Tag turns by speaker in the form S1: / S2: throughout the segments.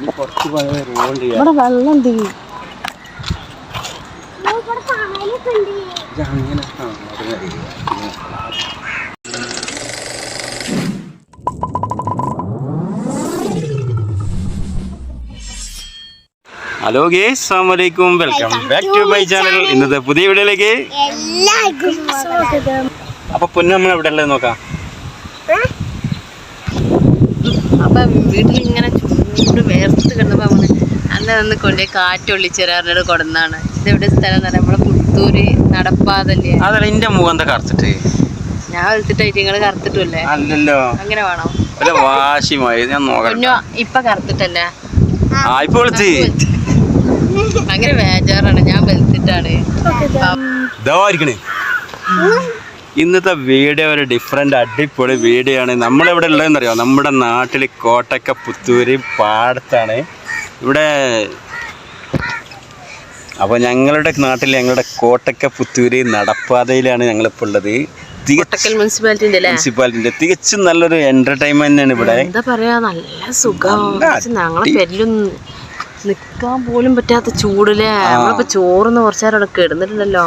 S1: ഇവിടെ വെള്ളം
S2: അങ്ങനെ ഹലോ ഗേസ് അസ്സാമലൈക്കും welcome back to my channel ഇന്നത്തെ പുതിയ വീഡിയോയിലേക്ക് അപ്പൊ പൊന്നു നമ്മൾ എവിടെ ഉള്ളത് നോക്കാം
S1: അപ്പൊ വീട്ടിൽ ചൂട് വേർത്ത് കിടന്നപ്പോ നമ്മൾ അന്ന് നിന്ന് കൊണ്ടേ കാറ്റ് ഒള്ളിച്ചേരാറിനോട് കൊടുന്നാണ്. ഇതെവിടെ സ്ഥലം എന്ന് നമ്മളെ പുത്തൂര് നടപ്പാതല്ലേ?
S2: അതല്ല എന്റെ മുഖം എന്താ കറുത്തിട്ട്?
S1: ഞാൻ വെളുത്തിട്ടായിട്ട് നിങ്ങൾ കറുത്തിട്ടില്ലേ?
S2: അല്ലല്ലോ.
S1: അങ്ങനെ വേണോ?
S2: ഒരു വാശിമായി ഞാൻ നോക്കാം
S1: കുഞ്ഞോ ഇപ്പൊ കറുത്തിട്ടല്ലേ?
S2: ആ ഇപ്പൊ വിളിച്ച്
S1: ഭയങ്കര ബേജാറാണ്. ഞാൻ വെളുത്തിട്ടാണ്.
S2: ഇതായിരിക്കണേ ഇന്നത്തെ വീഡിയോ ഒരു ഡിഫറെന്റ് അടിപൊളി വീഡിയോ ആണ്. നമ്മളിവിടെ ഉള്ളതെന്നറിയോ നമ്മുടെ നാട്ടിൽ കോട്ടക്ക പുത്തൂരി പാടത്താണ്. ഇവിടെ അപ്പോൾ ഞങ്ങളുടെ നാട്ടിൽ ഞങ്ങളുടെ കോട്ടക്ക പുത്തൂരി നടപ്പാതയിലാണ് ഞങ്ങളിപ്പോൾ ഉള്ളത്.
S1: മുനിസിപ്പാലിറ്റിന്റെ
S2: തികച്ചും നല്ലൊരു എന്റർടൈൻമെന്റ് ആണ് ഇവിടെ.
S1: എന്താ പറയാ? നല്ല സുഖം. ഞങ്ങളെ നിക്കാൻ പോലും പറ്റാത്ത ചൂടില്ലേ നമ്മളിപ്പോ ചോറുന്ന് കുറച്ചേരം അവിടെ കിടന്നിട്ടുണ്ടല്ലോ.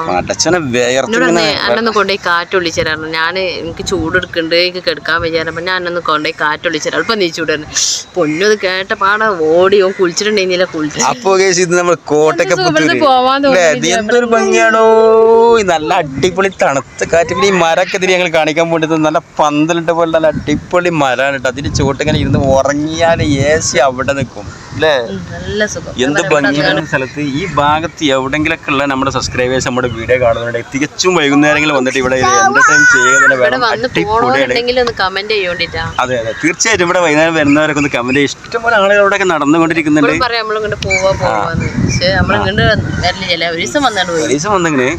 S1: അന്നൊന്ന് കൊണ്ടുപോയി കാറ്റ് ഒളിച്ചേരായിരുന്നു. ഞാൻ എനിക്ക് ചൂട് എടുക്കണ്ട് എനിക്ക് കിടക്കാൻ വിചാരം ഞാൻ അന്നൊന്ന് കൊണ്ടുപോയി കാറ്റ് ഒളിച്ചേരാ. അല്പം നീ ചൂടായിരുന്നു. പൊന്നു അത് കേട്ട പാടെ ഓടി ഓ കുളിച്ചിട്ടുണ്ടെങ്കിൽ കുളിച്ചു
S2: അപ്പോ ഇത് നമ്മൾ കോട്ടക്ക
S1: പോവാൻ
S2: എന്തൊരു ഭംഗിയാണോ? നല്ല അടിപൊളി തണുത്ത കാറ്റ്. പിന്നെ ഈ മരൊക്കെ ഇതിന് ഞങ്ങൾ കാണിക്കാൻ പോയിട്ട് നല്ല പന്തലിട്ട പോലെ നല്ല അടിപൊളി മരമാണ് കേട്ടോ. അതിന്റെ ചുവട്ടിങ്ങനെ ഇരുന്ന് ഉറങ്ങിയാൽ എ സി അവിടെ നിൽക്കും. അല്ലേ
S1: നല്ല സുഖം.
S2: എന്ത് ഭംഗിയാണ് സ്ഥലത്ത്? ഈ ഭാഗത്ത് എവിടെങ്കിലൊക്കെ ഉള്ള നമ്മുടെ സബ്സ്ക്രൈബേഴ്സ് നമ്മുടെ വീഡിയോ കാണുന്നുണ്ട് തികച്ചും വൈകുന്നേരങ്ങളിൽ വന്നിട്ട് ഇവിടെ എന്റർടൈൻ ചെയ്യുക വേണം. അതെ അതെ. തീർച്ചയായിട്ടും ഇവിടെ വൈകുന്നേരം വരുന്നവരൊക്കെ ഒന്ന് കമന്റ് ചെയ്യും. ഇഷ്ടംപോലെ ആളുകൾ ഇവിടെയൊക്കെ നടന്നുകൊണ്ടിരിക്കുന്നുണ്ട്
S1: ഒരു ദിവസം വന്നാണ് പോയി.
S2: ഒരീസം വന്നിങ്ങനെ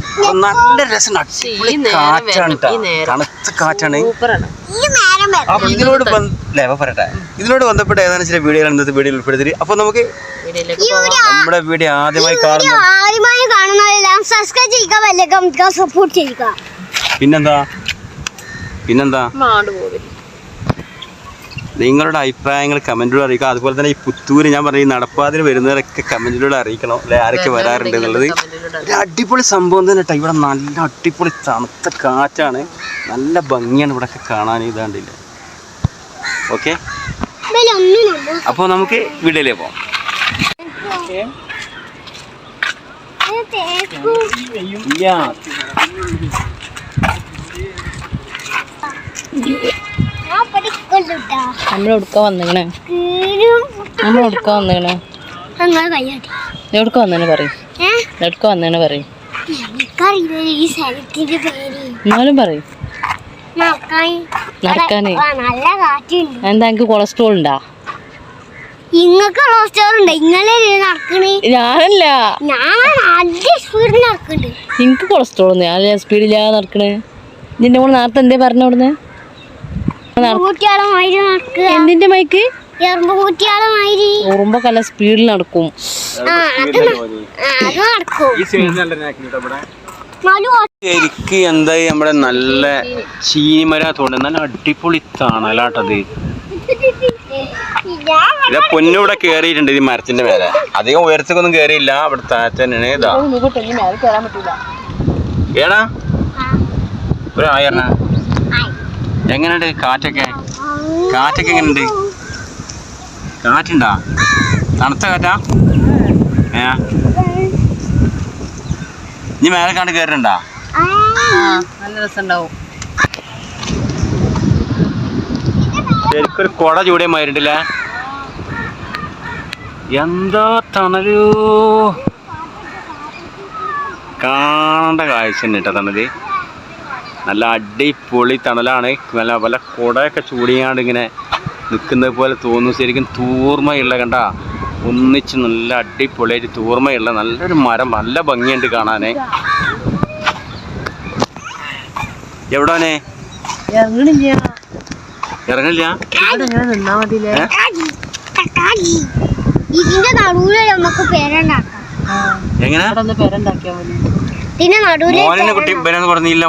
S2: നല്ല രസം കാറ്റാണ്
S1: ഈ നേരം.
S2: തണുത്ത കാറ്റാണ്.
S1: സൂപ്പറാണ്.
S2: അപ്പൊ ഇതിനോട് പറയട്ടെ. ഇതിനോട് ബന്ധപ്പെട്ട ഏതാനും ചില വീഡിയോകൾ ഇന്നത്തെ വീഡിയോയിൽ ഉൾപ്പെടുത്തിയിട്ട്? അപ്പൊ നമുക്ക് നമ്മുടെ വീഡിയോ ആദ്യമായി കാണുന്ന
S3: ആദ്യമായി കാണുന്നവരെല്ലാം സബ്സ്ക്രൈബ് ചെയ്യുക വല്ലതും സപ്പോർട്ട് ചെയ്യുക.
S2: പിന്നെന്താ? പിന്നെന്താ? നിങ്ങളുടെ അഭിപ്രായങ്ങൾ കമന്റിലൂടെ അറിയിക്കുക. അതുപോലെ തന്നെ ഈ പുത്തൂര് ഞാൻ പറഞ്ഞ ഈ നടപ്പാതിന് വരുന്നവരൊക്കെ കമന്റിലൂടെ അറിയിക്കണം. അല്ലെ ആരൊക്കെ വരാറുണ്ട് എന്നുള്ളത്. ഒരു അടിപൊളി സംഭവം തന്നെ കേട്ടോ ഇവിടെ നല്ല അടിപൊളി തണുത്ത കാറ്റാണ്. നല്ല ഭംഗിയാണ് ഇവിടെ ഒക്കെ കാണാൻ ഇതാണ്ടില്ല ഓക്കെ? അപ്പോൾ നമുക്ക് വീട്ടിലേ പോകാം
S1: നമ്മൾ എടുക്കാൻ നമ്മൾ എടുക്കാൻ എവിടക്ക വന്നേനെ പറയും? എവിടക്ക വന്നേനെ പറയും? എന്നാലും പറയും. നടക്കാന്. എന്താ എനിക്ക് കൊളസ്ട്രോൾ ഉണ്ടാ?
S3: ഇങ്ങക്ക് റോസ്റ്റർ ഉണ്ട്? ഇങ്ങളെ നടക്കണേ?
S1: ഞാനല്ല.
S3: ഞാൻ നല്ല സ്പീഡിൽ നടക്കുന്നുണ്ട്
S1: എനിക്ക് കൊളസ്ട്രോൾ ഒന്നും ഞാൻ സ്പീഡില്ലാതെ നടക്കണേ. നിന്റെ മോൾ നേരത്തെ എന്തേ പറഞ്ഞു അവിടുന്ന്? എന്തിന്റെ മൈക്ക്? ഉറുമ്പൊക്കെ സ്പീഡിൽ നടക്കും.
S2: ശരിക്ക് എന്തായി? നമ്മുടെ നല്ല ചീനിമര തോന്നുന്നത് നല്ല അടിപൊളി തണലാട്ടത്. ഇതാ പൊന്നിവിടെ കേറിയിട്ടുണ്ട് ഈ മരത്തിന്റെ മേലെ. അധികം ഉയരത്തേക്കൊന്നും കേറിയില്ല. അവിടെ തന്നെയാണ് ഇതാ. ഏടാ? ഒരു ആയണ എങ്ങനെയുണ്ട് കാറ്റൊക്കെ? കാറ്റൊക്കെ എങ്ങനെയുണ്ട്? കാറ്റുണ്ടാ? തണുത്ത കാറ്റാ? ഏ? ഇനി മേലെ കണ്ട് കയറണ്ടാ
S1: നല്ല രസമുണ്ടാവും.
S2: ശരിക്കൊരു കുട ചൂടിയ മാറിയിട്ടില്ലേ എന്താ തണലൂ? കാണേണ്ട കാഴ്ച തന്നെ കേട്ടോ തണൽ. നല്ല അടിപൊളി തണലാണ്. നല്ല പല കുടയൊക്കെ ചൂടിയാണ്ട് ഇങ്ങനെ നിൽക്കുന്നത് പോലെ തോന്നുന്നു. ശരിക്കും തൂർമയുള്ള കണ്ട ഒന്നിച്ച് നല്ല അടിപൊളിയായിട്ട് തൂർമയുള്ള നല്ലൊരു മരം. നല്ല ഭംഗിയുണ്ട് കാണാനേ. എവിടാനെ ഇറങ്ങില്ല
S3: ഇറങ്ങില്ല ഇതിന്റെ നടുവിൽ നമുക്ക് പേരുണ്ടാക്കാം.
S2: എങ്ങനെ?
S3: ഇതിന്റെ നടുവിൽ
S2: മോനിനെ കുട്ടി പറഞ്ഞില്ല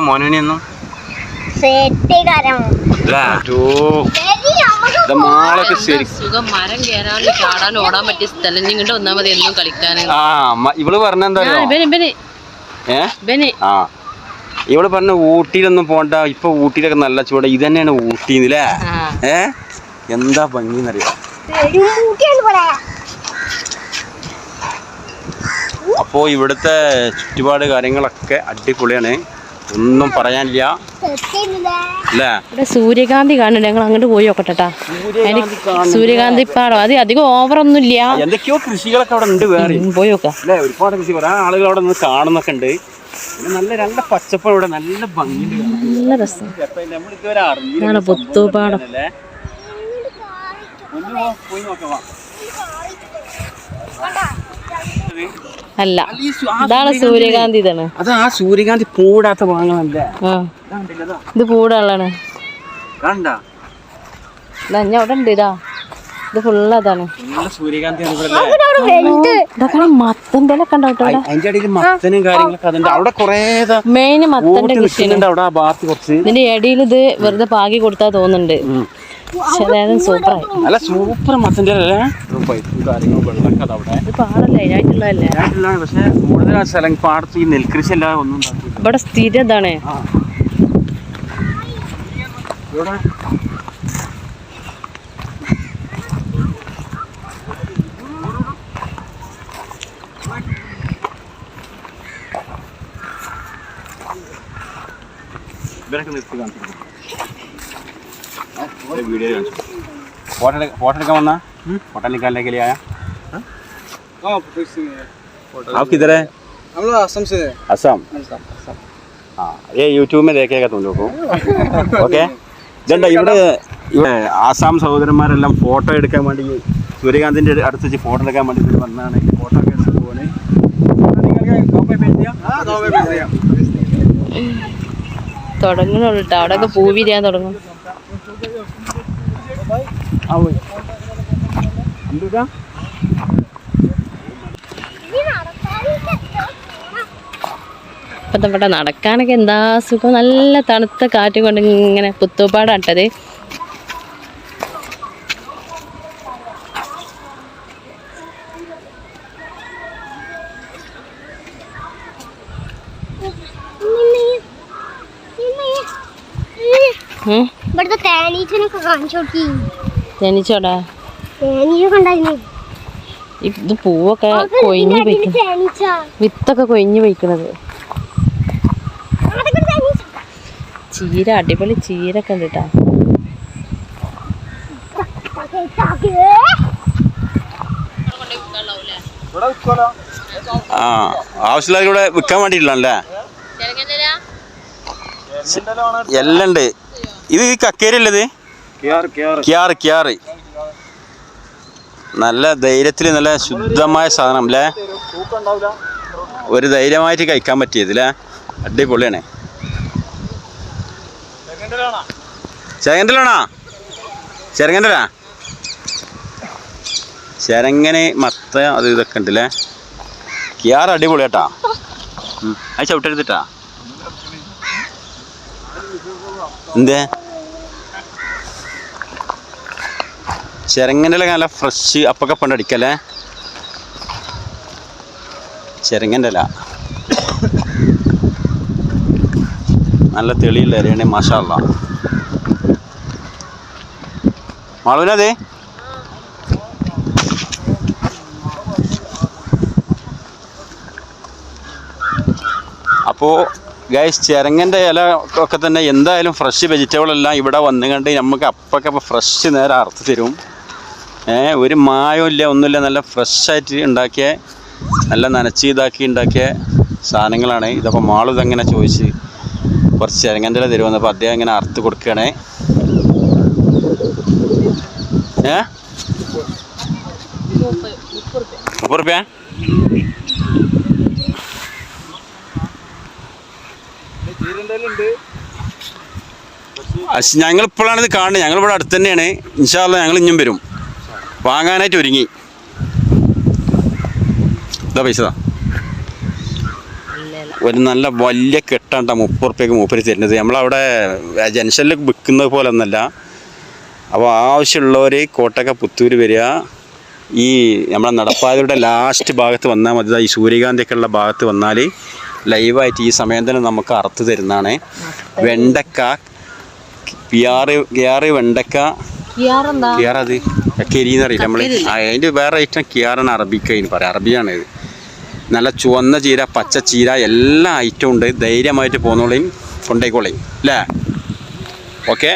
S2: ഇവൾ ഇവൾ പറഞ്ഞ ഊട്ടിയിലൊന്നും പോണ്ട. ഇപ്പൊ ഊട്ടിയിലൊക്കെ നല്ല ചൂട്. ഇത് തന്നെയാണ് ഊട്ടിന്നില്ലേ
S1: ആ.
S2: ഏ? എന്താ ഭംഗിന്നറിയോ? അപ്പോ ഇവിടുത്തെ ചുറ്റുപാട് കാര്യങ്ങളൊക്കെ അടിപൊളിയാണ്. ഒന്നും പറയാനില്ല. അല്ലേ?
S1: ഇവിടെ സൂര്യകാന്തി കാണുന്നുണ്ട്. ഞങ്ങൾ അങ്ങോട്ട് പോയി നോക്കട്ടെ സൂര്യകാന്തി പാടം. അത് അധികം ഓവർ ഓവറൊന്നും ഇല്ല.
S2: എന്തൊക്കെയോ കൃഷികളൊക്കെ അവിടെ ഉണ്ട് വേറെ.
S1: പോയി നോക്കാം.
S2: അല്ലേ? ഒരുപാട് കൃഷി. കുറെ ആളുകൾ അവിടെ നിന്ന് കാണുന്നൊക്കെ ഉണ്ട്. നല്ല നല്ല പച്ചപ്പ് ഇവിടെ നല്ല ഭംഗിയുണ്ട്.
S1: നല്ല രസം.
S2: അറിഞ്ഞില്ല.
S1: ഇതാണ് പുത്തൂപ്പാടം
S2: അല്ലേ ഒന്ന് പോ, പോയി നോക്കാം വാ.
S1: അല്ല. ഇതാണ് സൂര്യകാന്തി ഇതാണ്.
S2: അത് ആ സൂര്യകാന്തി പൂടാത്ത ഇത്
S1: പൂടാളാണ്
S2: കണ്ടാ?
S1: ഞാൻ അവിടെ ഉണ്ട് ഇതാ. ഫുള്ള് അതാണ്. മത്തന്റെ മെയിൻ മത്തന്റെ കൃഷി
S2: അവിടെ ആ. ഭാഗത്ത് കുറച്ച്.
S1: ഇതിന്റെ ഇടയിൽ ഇത് വെറുതെ പാകി കൊടുത്താ തോന്നുന്നുണ്ട്.
S2: നല്ല സൂപ്പർ മത്തന്റെ അല്ലേ? പക്ഷെ കൂടുതൽ സ്ഥലം പാടത്ത് ഈ നെൽകൃഷി അല്ലാതെ ഒന്നും
S1: ഇവിടെ സ്ഥിരം ഇതാണ്
S2: ഇവരൊക്കെ നിർത്തി കാണിച്ചു വീഡിയോ കാണിച്ചു ഫോട്ടോ എടുക്ക- ഫോട്ടോ എടുക്കാൻ വന്നാ फोटो निकालने के लिए आया आप किधर है
S4: हम लोग असम से हैं।
S2: असम हाँ ये യൂട്യൂബ് में देखेगा तुम लोग ഓക്കെ ഇതുണ്ട് ഇവിടെ ഇവിടെ ആസാം സഹോദരന്മാരെല്ലാം ഫോട്ടോ എടുക്കാൻ വേണ്ടി ഈ സൂര്യകാന്തിന്റെ അടുത്ത് വെച്ച് ഫോട്ടോ എടുക്കാൻ വേണ്ടി ഇവിടെ വന്നാണ് ഫോട്ടോ ഒക്കെ എടുത്ത് പോവാണ്
S4: हाँ, गाँव में भेज दिया।
S1: തുടങ്ങണുള്ളൂ കേട്ടോ അവിടെയൊക്കെ പൂ വിരിയാൻ തുടങ്ങും
S2: ആ പോയി
S1: ഇപ്പം ഇവിടെ നടക്കാനൊക്കെ എന്താ സുഖം? നല്ല തണുത്ത കാറ്റ് കൊണ്ട് ഇങ്ങനെ പുത്തുപാടാട്ടത്
S3: ഇവിടുത്തെ തേനീച്ചനൊക്കെ കാണിച്ചു കൊടുക്കി.
S1: ജനിച്ചോടാ ഇത് പൂവൊക്കെ കൊയിഞ്ഞു പോയിക്കണം. വിത്തൊക്കെ കൊയിഞ്ഞു പോയിക്കണത്. ചീര അടിപൊളി ചീരൊക്കെ ഉണ്ട് കേട്ടാ
S2: ആ ആവശ്യമുള്ളവർ ഇവിടെ വിൽക്കാൻ വേണ്ടിയിട്ടുള്ളതല്ലേ എല്ലാം ഉണ്ട്. ഇത് ഈ കക്കേരി അല്ലത് ക്യാറ് ക്യാറ്. നല്ല ധൈര്യത്തിൽ നല്ല ശുദ്ധമായ സാധനം അല്ലേ ഒരു ധൈര്യമായിട്ട് കഴിക്കാൻ പറ്റിയത് അല്ലേ അടിപൊളിയാണ്. ചെങ്ങണ്ടലാണോ ചെറുങ്ങണ്ടലാ? ചെരങ്ങനെ മത്ത അത് ഇതൊക്കെ ഉണ്ടല്ലേ കിയാർ അടിപൊളി കേട്ടാ ഉം. അത് ചവിട്ടെടുത്തിട്ടാ. എന്തേ? ചെരങ്ങന്റെ നല്ല ഫ്രഷ് അപ്പൊക്കെ പണ്ട് അടിക്കല്ലേ ചെരങ്ങന്റെ ഇല നല്ല തെളിയുള്ള അരയാണ് മാഷാള്ള മാളൂനതേ അപ്പോൾ ഗൈസ് ചിരങ്ങന്റെ ഇല ഒക്കെ തന്നെ എന്തായാലും ഫ്രഷ് വെജിറ്റബിൾ എല്ലാം ഇവിടെ വന്നു കണ്ട് നമുക്ക് അപ്പൊക്കെ ഫ്രഷ് നേരെ അറുത്ത് തരും. ഒരു മായവും ഇല്ല ഒന്നുമില്ല. നല്ല ഫ്രഷായിട്ട് ഉണ്ടാക്കിയ നല്ല നനച്ച് ഇതാക്കി ഉണ്ടാക്കിയ സാധനങ്ങളാണ്. ഇതപ്പോൾ മാളിതങ്ങനെ ചോദിച്ച് കുറച്ച് ചിരങ്ങന്റെ ഇല തരുമെന്ന് അപ്പോൾ അദ്ദേഹം ഇങ്ങനെ അറുത്ത് കൊടുക്കുകയാണേ. ഏ? മുപ്പത് റുപ്യ? ഞങ്ങൾ ഇത് കാണുന്നത്. ഞങ്ങൾ ഇവിടെ തന്നെയാണ്. ഇൻഷാല്ല ഞങ്ങൾ ഇഞ്ഞും വരും. വാങ്ങാനായിട്ട് ഒരുങ്ങി. ഇതാ പൈസ. ഒരു നല്ല വലിയ കെട്ടാണ്ട മുപ്പത് റുപ്യക്ക് മൂപ്പര് തരുന്നത്. നമ്മളവിടെ ജംഗ്ഷനിൽ വിൽക്കുന്നത് പോലെ ഒന്നല്ല. അപ്പോൾ ആവശ്യമുള്ളവർ കോട്ടക്ക പുത്തൂർ വരിക. ഈ നമ്മളെ നടപ്പാതയുടെ ലാസ്റ്റ് ഭാഗത്ത് വന്നാൽ മതി. ഈ സൂര്യകാന്തിയൊക്കെ ഉള്ള ഭാഗത്ത് വന്നാൽ ലൈവായിട്ട് ഈ സമയം തന്നെ നമുക്ക് അറുത്ത് തരുന്നതാണ്. വെണ്ടക്ക പിയാറ് കിയാറ് വെണ്ടക്ക കിയാർ അത് കരിന്ന് അറിയില്ല നമ്മൾ അതിന്റെ വേറെ ഐറ്റം കിയാറാണ് അറബിക്ക അതിന് പറയാം. അറബിയാണ് ഇത് നല്ല ചുവന്ന ചീര പച്ച ചീര എല്ലാ ഐറ്റവും ഉണ്ട്. ധൈര്യമായിട്ട് പോന്നോളയും കൊണ്ടേക്കോളയും അല്ലേ ഓക്കെ?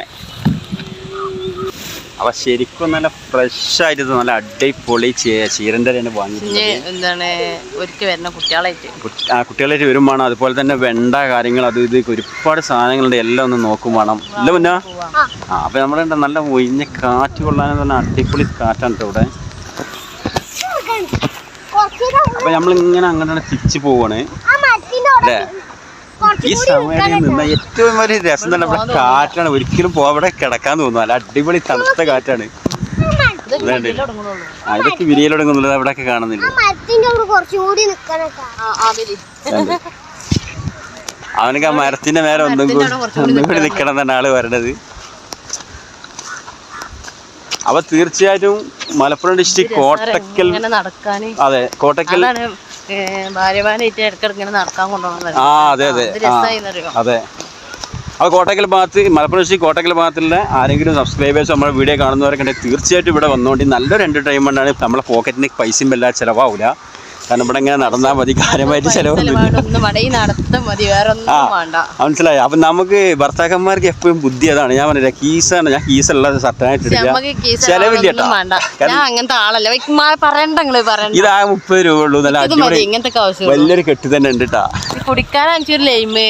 S2: അപ്പോൾ ശരിക്കും നല്ല ഫ്രഷ് ആയിട്ട് നല്ല അടിപൊളി ചീരന്റെ തന്നെ വാങ്ങിയിട്ടുണ്ട്
S1: എന്താണ് ഒരുക്കി വരുന്ന കുട്ടികളായിട്ട്.
S2: കുട്ടി- ആ കുട്ടികളായിട്ട് വരും വേണം. അതുപോലെ തന്നെ വെണ്ട കാര്യങ്ങൾ അത് ഇത് ഒരുപാട് സാധനങ്ങളുണ്ട്. എല്ലാം ഒന്ന് നോക്കും വേണം. ഇല്ല മുന്ന ആ. അപ്പോൾ നമ്മുടെ നല്ല ഒഴിഞ്ഞ കാറ്റ് കൊള്ളാനെന്ന് പറഞ്ഞാൽ അടിപൊളി കാറ്റാണ് ഇവിടെ. അപ്പൊ നമ്മളിങ്ങനെ അങ്ങനെ തിരിച്ചു പോവാണ്. അല്ലേ? ഈ സമയം നിന്ന ഏറ്റവും വലിയ രസം തന്നെ ഇവിടെ കാറ്റാണ്. ഒരിക്കലും പോ അവിടെ കിടക്കാൻ തോന്നുന്നു. അല്ല അടിപൊളി തണുത്ത കാറ്റാണ്. അതൊക്കെ ആ ഇതൊക്കെ വിരിയലൊടങ്ങുന്നുള്ളത് അവിടെയൊക്കെ കാണുന്നില്ല. അവനൊക്കെ ആ മരത്തിന്റെ മേലെ ഒന്നും കൂടി ഒന്നും കൂടി നിക്കണം തന്നെ ആൾ വരണത്. അപ്പൊ തീർച്ചയായിട്ടും മലപ്പുറം ഡിസ്ട്രിക്ട് കോട്ടക്കൽ അതെ കോട്ടക്കൽ
S1: അതാണ് ഭാര്യമാനായിട്ട് ഇടയ്ക്കിടയ്ക്ക് ഇങ്ങനെ നടക്കാൻ കൊണ്ടുപോകണം
S2: ആ അതെ അതെ. ആ അതെ. അപ്പോൾ കോട്ടക്കൽ ഭാഗത്ത് മലപ്പുറം ഡിസ്ട്രിക്ട് കോട്ടക്കൽ ഭാഗത്തുള്ള ആരെങ്കിലും സബ്സ്ക്രൈബേഴ്സ് നമ്മുടെ വീഡിയോ കാണുന്നവരൊക്കെ ഉണ്ടെങ്കിൽ തീർച്ചയായിട്ടും ഇവിടെ വന്നുകൊണ്ട് നല്ലൊരു എന്റർടൈൻമെന്റ് ആണ്. നമ്മളെ പോക്കറ്റിന് പൈസയും വല്ല ചിലവാവില്ല കാരണം ഇവിടെ ഇങ്ങനെ നടന്നാൽ മതി. കാര്യമായിട്ട് ചിലവൊന്നുമില്ല മനസ്സിലായി? അപ്പം നമുക്ക് ഭർത്താക്കന്മാർക്ക് എപ്പോഴും ബുദ്ധി അതാണ്. ഞാൻ പറഞ്ഞില്ല കീസാണ് ഞാൻ കീസുള്ള
S1: സർട്ടനായിട്ട്
S2: എടുക്കുക ചെലവില്ല
S1: അങ്ങനത്തെ ആളല്ല. വയ്ക്ക് മാ- പറയണ്ട നിങ്ങൾ പറയണ്ട.
S2: ഇതാ മുപ്പത് രൂപ ഉള്ളൂ. നല്ല അടിപൊളി വലിയൊരു കെട്ട് തന്നെ ഉണ്ട് കേട്ടാ
S1: കുടിക്കാനാണെങ്കിൽ ലൈമ്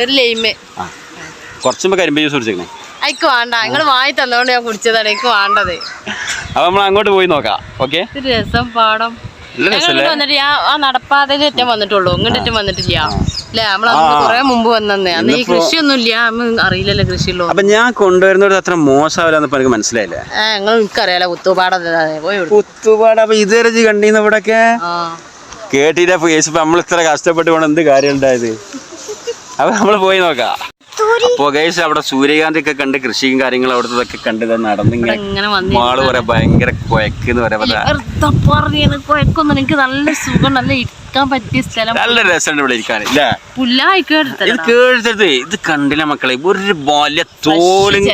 S1: ഒരു ലൈമ്
S2: കുറച്ചുമ്പോ കരിമ്പ ജ്യൂസ് കുടിച്ചേക്കണേ.
S1: എനിക്ക് വേണ്ട. നിങ്ങൾ വാങ്ങി തന്നോണ്ട് ഞാൻ കുടിച്ചതാണ്. എനിക്ക് വേണ്ടത്.
S2: അപ്പൊ നമ്മൾ അങ്ങോട്ട് പോയി നോക്കാം. ഓക്കെ
S1: രസം പാടം. വന്നിട്ട് ആ നടപ്പാതയിൽ ഏറ്റവും വന്നിട്ടുള്ളൂ. ഇങ്ങോട്ട് വന്നിട്ടില്ല. അല്ലേ നമ്മൾ അന്ന് കുറെ മുമ്പ് വന്നേ അന്ന് ഈ കൃഷിയൊന്നും ഇല്ല നമ്മൾ അറിയില്ലല്ലോ കൃഷിയുള്ളൂ.
S2: അപ്പൊ ഞാൻ കൊണ്ടുവരുന്നത് അത്ര മോശമാവില്ലെന്ന് എനിക്ക് മനസ്സിലായില്ലേ?
S1: ഞങ്ങൾ എനിക്കറിയാലോ കുത്തുപാടം
S2: അപ്പൊ ഇതുവരെ ഇജ്ജ് കണ്ടീന്ന് ഇവിടൊക്കെ? കേട്ടില്ല നമ്മൾ ഇത്ര കഷ്ടപ്പെട്ട് പോകണം എന്ത് കാര്യം ഉണ്ടായത് അപ്പൊ നമ്മൾ പോയി നോക്കാം. ഗൈസ് അവിടെ സൂര്യകാന്തി ഒക്കെ കണ്ട് കൃഷിയും കാര്യങ്ങളും അവിടുത്തെ കണ്ട് നടന്നിങ്ങനെ മാൾ പറയാ ഭയങ്കര കൊയക്കെന്ന് പറയാ
S1: കുഴക്കൊന്നും എനിക്ക് നല്ല സുഖം നല്ല ഇരിക്കാൻ പറ്റിയ സ്ഥലം.
S2: നല്ല രസമുണ്ട് ഇവിടെ ഇരിക്കാൻ ഇത് കേട്ടത് ഇത് കണ്ടില്ല മക്കളെ? ഒരു വലിയ തോലും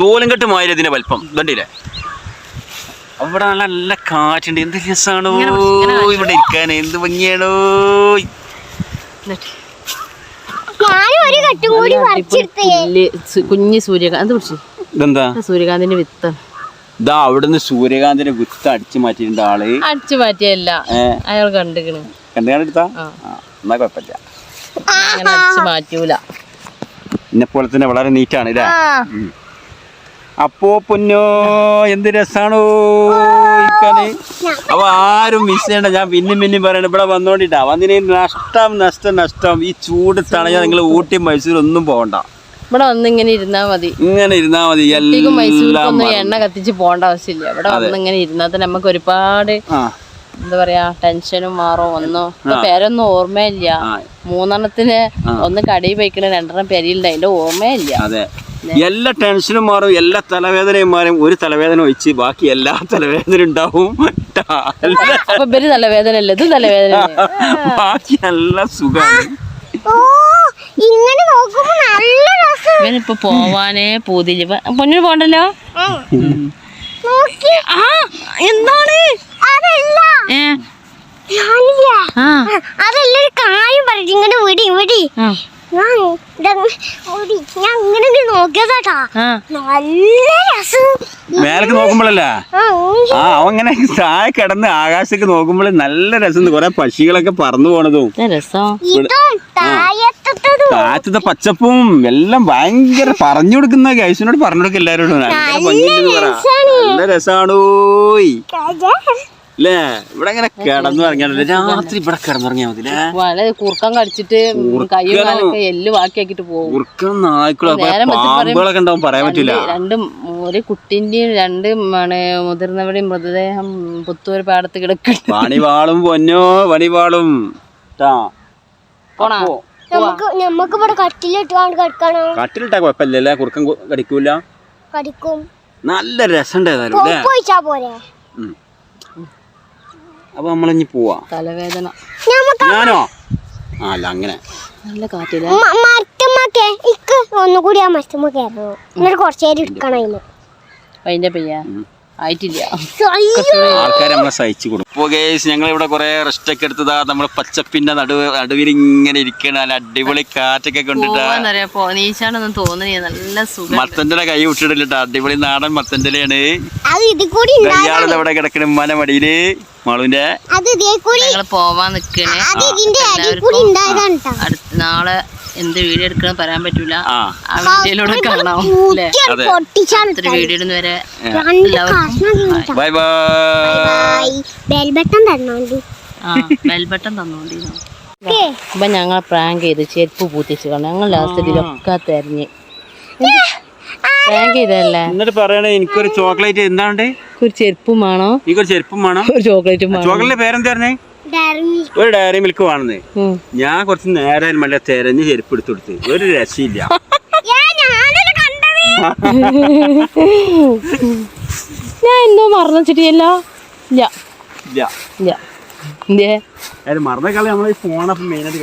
S2: തോലും കെട്ട് മാതിരി ഇതിന്റെ വലിപ്പം. കണ്ടില്ലേ? അവിടെ നല്ല നല്ല കാറ്റുണ്ട്. എന്ത് രസാണോ ഇവിടെ ഇരിക്കാൻ എന്ത് ഭംഗിയാണോ
S3: ഞാനും ഒരു കെട്ടും കൂടി പറിച്ചെടുത്തേ
S1: പുല്ല് സു- കുഞ്ഞ് സൂര്യകാന്ത് പിടിച്ചു?
S2: ഇതെന്താ?
S1: സൂര്യകാന്തിന്റെ വിത്ത്.
S2: ഇതാ അവിടുന്ന് സൂര്യകാന്തിന്റെ വിത്ത് അടിച്ചു മാറ്റിയിട്ടുണ്ട് ആൾ.
S1: അടിച്ചു മാറ്റിയല്ല. അയാൾ കണ്ടിക്കണ്.
S2: കണ്ടു കണ്ടെടുത്താ എന്നാ കുഴപ്പമില്ല.
S1: അങ്ങനെ അടിച്ചു മാറ്റൂല.
S2: എന്നെ പോലെ തന്നെ വളരെ നീറ്റാണ് ഇല്ലേ. അപ്പോ പൊന്നോ എന്ത് രസാണോ അപ്പൊ ആരും മിസ് ചെയ്യണ്ട. ഞാൻ പിന്നെ പിന്നെ പറയണ്ട ഇവിടെ വന്നോണ്ടിട്ടാ. വന്നിന് നഷ്ടം നഷ്ടം നഷ്ടം. ഈ ചൂട് തണയാ നിങ്ങൾ ഊട്ടി മൈസൂർ ഒന്നും പോകണ്ട.
S1: ഇവിടെ വന്ന് ഇങ്ങനെ ഇരുന്നാ മതി.
S2: ഇങ്ങനെ ഇരുന്നാ മതി.
S1: മൈസൂർക്കൊന്നും എണ്ണ കത്തിച്ച് പോകേണ്ട ആവശ്യമില്ല. ഇവിടെ വന്ന് ഇങ്ങനെ ഇരുന്നാൽ തന്നെ നമുക്ക് ഒരുപാട് എന്താ പറയാ ടെൻഷനും മാറോ ഒന്നോ. പേരൊന്നും ഓർമ്മയില്ല. മൂന്നെണ്ണത്തിന് ഒന്ന് കടി പോയിക്കണ രണ്ടെണ്ണം പെരിയിലുണ്ട് അതിന്റെ ഓർമ്മയില്ല.
S2: എല്ലാ ടെൻഷനും മാറും എല്ലാ തലവേദനയും മാറും. ഒരു തലവേദന ഒഴിച്ച് ബാക്കി എല്ലാ തലവേദന ഉണ്ടാവും.
S1: അപ്പൊ ഇവർ തലവേദന അല്ല ഇത് തലവേദന
S2: ബാക്കി നല്ല സുഖമാണ്
S3: ഓ ഇങ്ങനെ നോക്കുമ്പോ നല്ല രസം.
S1: ഇവനിപ്പൊ പോവാനേ പൂതില്ല പൊന്നിന് പോണ്ടല്ലോ? ആ എന്താണ്? ഏ?
S3: അതല്ല ഒരു കാര്യം പറഞ്ഞു ഇങ്ങനെ വിടി വിടി. ഞാൻ ഞാൻ ഇങ്ങനെ നോക്കിയതാട്ടാ. നല്ല രസം.
S2: മേലേക്ക് നോക്കുമ്പോഴല്ലേ?
S3: ആ,
S2: അവൻ ഇങ്ങനെ താഴെ കിടന്ന് ആകാശത്തേക്ക് നോക്കുമ്പോൾ നല്ല രസം കൊറേ പക്ഷികളൊക്കെ പറന്നു പോണതും.
S1: താഴത്തെ
S3: ഇതും താഴത്തതും
S2: കാറ്റത്തെ പച്ചപ്പും എല്ലാം ഭയങ്കര പറഞ്ഞു കൊടുക്കുന്ന ഗൈസിനോട് പറഞ്ഞു കൊടുക്കും എല്ലാരോടും നല്ല രസാണോയ്. അല്ലേ ഇവിടെ ഇങ്ങനെ കിടന്നു ഇറങ്ങിയാണല്ലേ. രാത്രി ഇവിടെ കിടന്നിറങ്ങിയാൽ മതി
S1: കുറുക്കം കടിച്ചിട്ട് എല്ല് ബാക്കിയാക്കിട്ട് പോകും.
S2: കുറുക്കം നായ്ക്കളോ. പാമ്പുകളൊക്കെ ഉണ്ടാവും പറയാൻ പറ്റില്ല
S1: രണ്ട് ഒരു കുട്ടിന്റെയും രണ്ട് മുതിർന്നവരുടെയും മൃതദേഹം പുത്തൂർ പാടത്ത് കിടക്കും.
S2: പണിവാളും പൊന്നോ പണിവാളും
S3: കട്ടിലിട്ട്
S2: കുഴപ്പമില്ലല്ലേ കുറുക്കം കടിക്കൂല.
S3: കടിക്കും.
S2: നല്ല രസം ഏതായാലും അപ്പൊ നമ്മളിഞ്ഞി പോവാ.
S1: തലവേദന.
S2: ഞാനോ? ആ അല്ല അങ്ങനെ.
S1: നല്ല കാറ്റില്ല
S3: മരത്തുമ്മക്കെ. ഇക്ക് ഒന്നുകൂടി ആ മരത്തുമ്മ കയറണോ എന്നിട്ട് കുറച്ചു എടുക്കണം ഇരിക്കണം അതിന്.
S1: അതിന്റെ പെയ്യ ആയിട്ടില്ല.
S2: ആൾക്കാർ നമ്മളെ സഹിച്ചു കൊടുക്കും. അപ്പോൾ ഗേസ് ഞങ്ങൾ ഇവിടെ കുറെ റെസ്റ്റ് ഒക്കെ എടുത്തതാ. നമ്മൾ പച്ചപ്പിന്റെ നടുവ് നടുവിൽ ഇങ്ങനെ ഇരിക്കണ നല്ല അടിപൊളി കാറ്റൊക്കെ കൊണ്ടിട്ടാ.
S1: നീച്ചാണൊന്നും തോന്നുന്നില്ല നല്ല സുഖം
S2: മത്തന്റെ കൈ വിട്ടിട്ടില്ല അടിപൊളി നാടൻ മത്തന്റെയാണ് അവിടെ കിടക്കണ. മനമടിയിൽ മടിയിൽ. മാളുവിന്റെ.
S1: പോവാൻ നിക്കണേ.
S3: അത് ഇതിന്റെ അടിയിൽ ഉണ്ടായതാണ് ട്ടോ.
S1: അടുത്ത നാളെ എന്ത് വീഡിയോ എടുക്കണം പറയാൻ പറ്റൂല.
S2: ആ.
S1: വീഡിയോയിലൂടെ കാണാം അല്ലേ? വീഡിയോ ഇടുന്ന വരെ
S2: ബൈ ബൈ
S3: ബെൽ ബട്ടൺ തരണോണ്ട്
S1: ആ ബെൽബട്ടൺ തന്നോണ്ടിരുന്നു. അപ്പൊ ഞങ്ങൾ പ്രാങ്ക് ചെയ്ത് ചെരുപ്പ് പൂത്തിച്ച് കാണാം. ഞങ്ങൾ ലാസ്റ്റ് ഇതിലൊക്കെ തെരഞ്ഞ്. പ്രാങ്ക് ചെയ്തല്ലേ
S2: എന്നിട്ട് പറയണേ എനിക്കൊരു ചോക്ലേറ്റ് എന്താണ്ട്?
S1: ഒരു ചെരുപ്പും വേണോ?
S2: എനിക്കൊരു ചെരുപ്പും വേണോ?
S1: ഒരു ചോക്ലേറ്റും വേണം?
S2: ചോക്ലേറ്റിന്റെ
S3: പേരെന്താ
S2: ഒരു ഡയറി മിൽക്ക് വേണമെന്ന്. ഞാൻ കുറച്ച് നേരം മറ്റേ തെരഞ്ഞ് ചെരുപ്പ് എടുത്തു കൊടുത്ത്. ഒരു രക്ഷയില്ല.
S1: ഞാൻ എന്തോ മറന്നു ഇല്ല.
S2: ഇല്ല. നമ്മളെ ഫോണപ്പം മെയിനായിട്ട്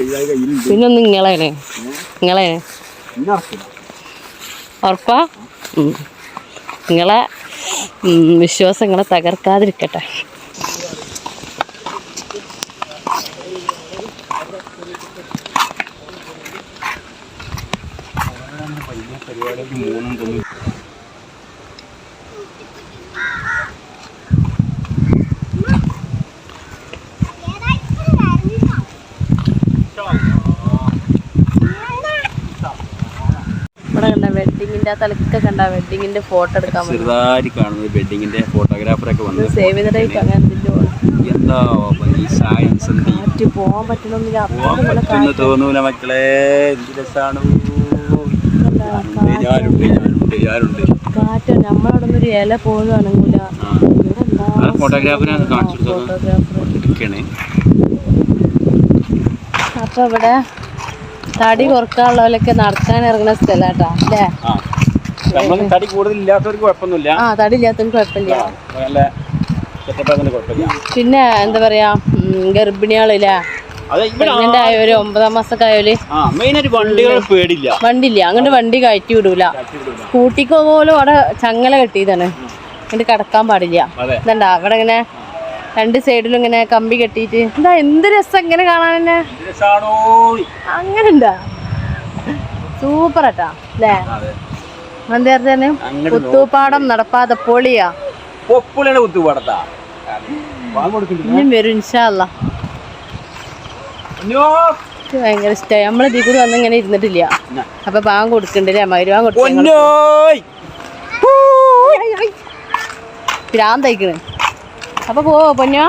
S1: വെഡിങ്ങിന്റെ തലക്കൊക്കെ കണ്ട വെഡിങ്ങിന്റെ ഫോട്ടോ എടുക്കാൻ വേണ്ടി
S2: ചെറുതായി കാണുന്നത് വെഡിങ്ങിന്റെ ഫോട്ടോഗ്രാഫറൊക്കെ വന്ന്
S1: സേവ് ചെയ്ത ടൈപ്പ് അങ്ങനെ എന്തിന്റെ
S2: എന്താ ഈ
S1: പോകാൻ പറ്റണമെന്നില്ല
S2: തോന്നൂല മക്കളെ. എന്ത് ഞാനുണ്ട്
S1: കാറ്റ് നമ്മളവിടെ ഒരു ഇല പോലും അനങ്ങൂല.
S2: എടുക്കണേ.
S1: അപ്പൊ ഇവിടെ തടി കുറക്കാനുള്ളവരൊക്കെ നടക്കാൻ ഇറങ്ങുന്ന സ്ഥലാട്ടാ അല്ലേ?
S2: തടി കൂടുതലില്ലാത്തവർക്ക് കുഴപ്പമൊന്നുമില്ല.
S1: ആ തടി ഇല്ലാത്തവർക്ക് കുഴപ്പമില്ല. പിന്നെ എന്താ പറയാ ഗർഭിണികളില്ലേ പ്രഗ്നന്റ് ആയവര് ഒമ്പതാം മാസമൊക്കെ ആയവര്
S2: ആ മെയിനായിട്ട് വണ്ടികൾ പേടില്ല
S1: വണ്ടിയില്ല. അങ്ങോട്ട് വണ്ടി കയറ്റി വിടൂല സ്കൂട്ടിക്ക് പോലും അവിടെ ചങ്ങല കെട്ടിയതാണ്. എന്നിട്ട് കിടക്കാൻ പാടില്ല. എന്താ അവിടെ ഇങ്ങനെ രണ്ട് സൈഡിലും ഇങ്ങനെ കമ്പി കെട്ടിയിട്ട് എന്താ എന്ത് രസം ഇങ്ങനെ കാണാൻ തന്നെ?
S2: എന്ത്
S1: അങ്ങനെ ഉണ്ടാ സൂപ്പർ ആട്ടാ അല്ലേ എന്തായിരുന്നു
S2: അങ്ങോട്ട്
S1: പുത്തൂപ്പാടം നടപ്പാതെ പൊളിയാ.
S2: പൊപ്പുളിയുടെ കുത്തുപാടത്താ.
S1: ഇനി വരും ഇൻഷാല്ല ഭയങ്കര ഇഷ്ടമായി നമ്മൾ ഇതിൽ കൂടി വന്ന് ഇങ്ങനെ ഇരുന്നിട്ടില്ല. അപ്പൊ പാവം കൊടുക്കണ്ടല്ലേ മരുവാൻ
S2: പൊന്നോയ്
S1: ഭ്രാന്തയിക്കണ്. അപ്പൊ പോവോ പൊന്നോ.